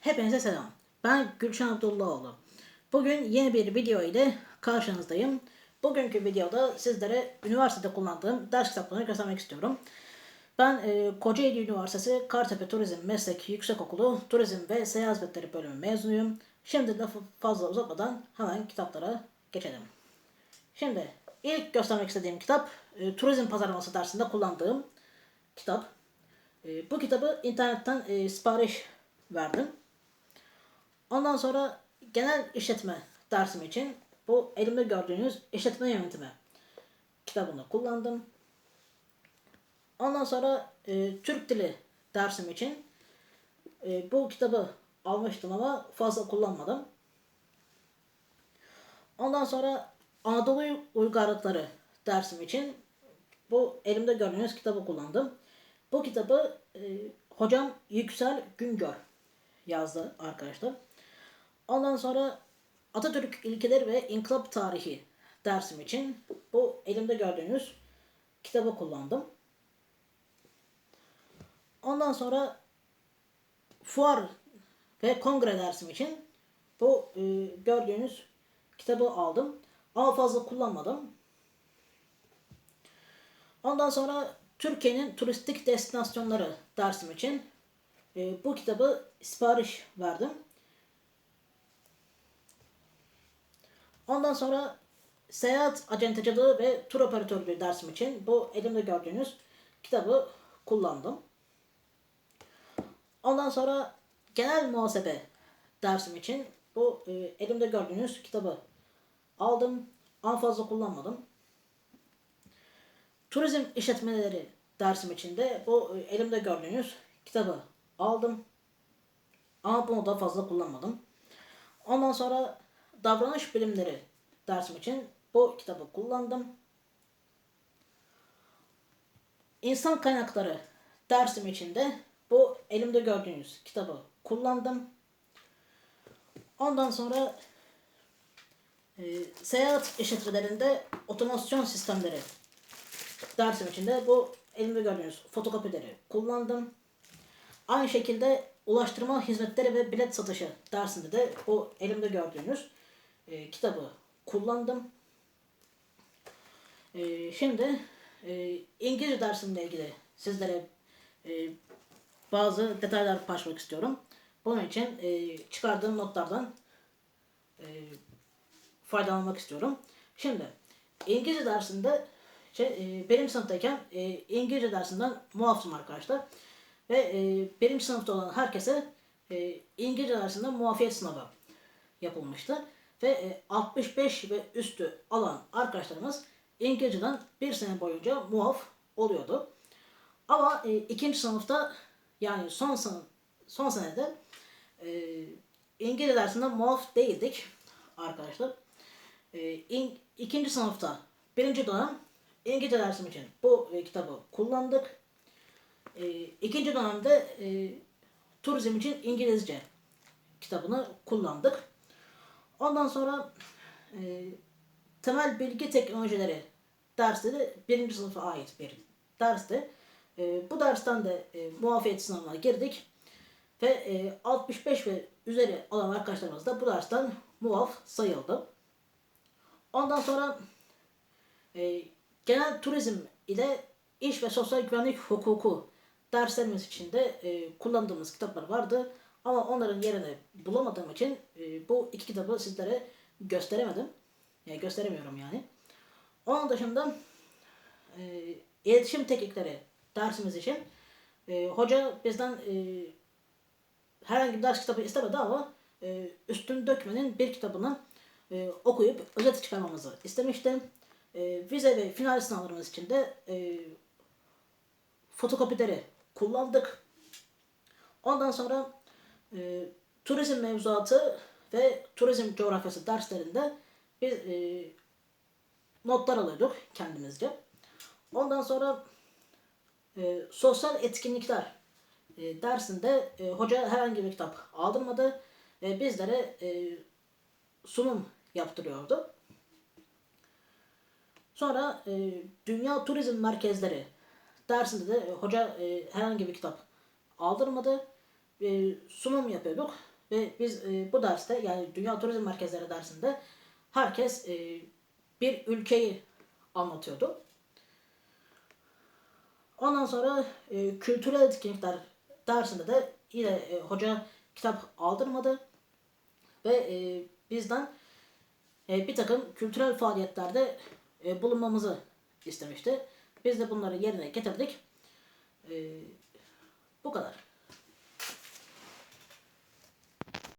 Hepinize selam. Ben Gülşen Abdullahoğlu. Bugün yeni bir video ile karşınızdayım. Bugünkü videoda sizlere üniversitede kullandığım ders kitaplarını göstermek istiyorum. Ben e, Kocaeli Üniversitesi Kartepe Turizm Meslek Yüksekokulu Turizm ve Seyahat Hizmetleri bölümü mezunuyum. Şimdi lafı fazla uzatmadan hemen kitaplara geçelim. Şimdi ilk göstermek istediğim kitap e, turizm pazarlaması dersinde kullandığım kitap. E, bu kitabı internetten e, sipariş verdim. Ondan sonra genel işletme dersim için bu elimde gördüğünüz işletme yönetimi kitabını kullandım. Ondan sonra e, Türk dili dersim için e, bu kitabı almıştım ama fazla kullanmadım. Ondan sonra Anadolu uygarlıkları dersim için bu elimde gördüğünüz kitabı kullandım. Bu kitabı e, hocam Yüksel Güngör yazdı arkadaşlar. Ondan sonra Atatürk ilkeleri ve inkılap tarihi dersim için bu elimde gördüğünüz kitabı kullandım. Ondan sonra fuar ve kongre dersim için bu e, gördüğünüz kitabı aldım. Ama fazla kullanmadım. Ondan sonra Türkiye'nin turistik destinasyonları dersim için e, bu kitabı sipariş verdim. Ondan sonra seyahat acentacılığı ve tur operatörlüğü dersim için bu elimde gördüğünüz kitabı kullandım. Ondan sonra genel muhasebe dersim için bu e, elimde gördüğünüz kitabı aldım. Ama fazla kullanmadım. Turizm işletmeleri dersim için de bu e, elimde gördüğünüz kitabı aldım. Ama bunu da fazla kullanmadım. Ondan sonra davranış bilimleri dersim için bu kitabı kullandım. İnsan kaynakları dersim için de bu elimde gördüğünüz kitabı kullandım. Ondan sonra e, seyahat işletmelerinde otomasyon sistemleri dersim içinde bu elimde gördüğünüz fotokopileri kullandım. Aynı şekilde ulaştırma hizmetleri ve bilet satışı dersinde de bu elimde gördüğünüz e, kitabı kullandım. E, şimdi e, İngilizce dersimle ilgili sizlere e, bazı detaylar paylaşmak istiyorum. Bunun için e, çıkardığım notlardan e, faydalanmak istiyorum. Şimdi İngilizce dersinde şey, e, benim sınıftayken e, İngilizce dersinden muafım arkadaşlar. Ve e, benim sınıfta olan herkese e, İngilizce dersinden muafiyet sınavı yapılmıştı. Ve e, 65 ve üstü alan arkadaşlarımız İngilizceden bir sene boyunca muaf oluyordu. Ama e, ikinci sınıfta yani son sınıf, son senede e, İngilizce dersinden muaf değildik arkadaşlar. E, in, ikinci sınıfta birinci dönem İngilizce dersim için bu e, kitabı kullandık. E, ikinci dönemde e, turizm için İngilizce kitabını kullandık. Ondan sonra e, temel bilgi teknolojileri dersi de birinci sınıfa ait bir dersti. E, bu dersten de e, muafiyet sınavına girdik. Ve e, 65 ve üzeri olan arkadaşlarımız da bu dersten muaf sayıldı. Ondan sonra e, genel turizm ile iş ve sosyal güvenlik hukuku derslerimiz için de e, kullandığımız kitaplar vardı. Ama onların yerini bulamadığım için e, bu iki kitabı sizlere gösteremedim. Yani gösteremiyorum yani. Onun dışında e, iletişim teknikleri dersimiz için e, hoca bizden e, herhangi bir ders kitabı istemedi ama e, üstün dökmenin bir kitabını e, okuyup özet çıkarmamızı istemişti. E, vize ve final sınavlarımız için de e, fotokopileri kullandık. Ondan sonra e, turizm mevzuatı ve turizm coğrafyası derslerinde biz e, notlar alıyorduk kendimizce. Ondan sonra e, sosyal etkinlikler e, dersinde e, hoca herhangi bir kitap aldırmadı. E, bizlere e, sunum yaptırıyordu. Sonra e, Dünya Turizm Merkezleri dersinde de hoca e, herhangi bir kitap aldırmadı. E, sunum yapıyorduk. Ve biz e, bu derste yani Dünya Turizm Merkezleri dersinde herkes e, bir ülkeyi anlatıyordu. Ondan sonra kültürel etkinlikler dersinde de yine hoca kitap aldırmadı ve bizden bir takım kültürel faaliyetlerde bulunmamızı istemişti. Biz de bunları yerine getirdik. Bu kadar.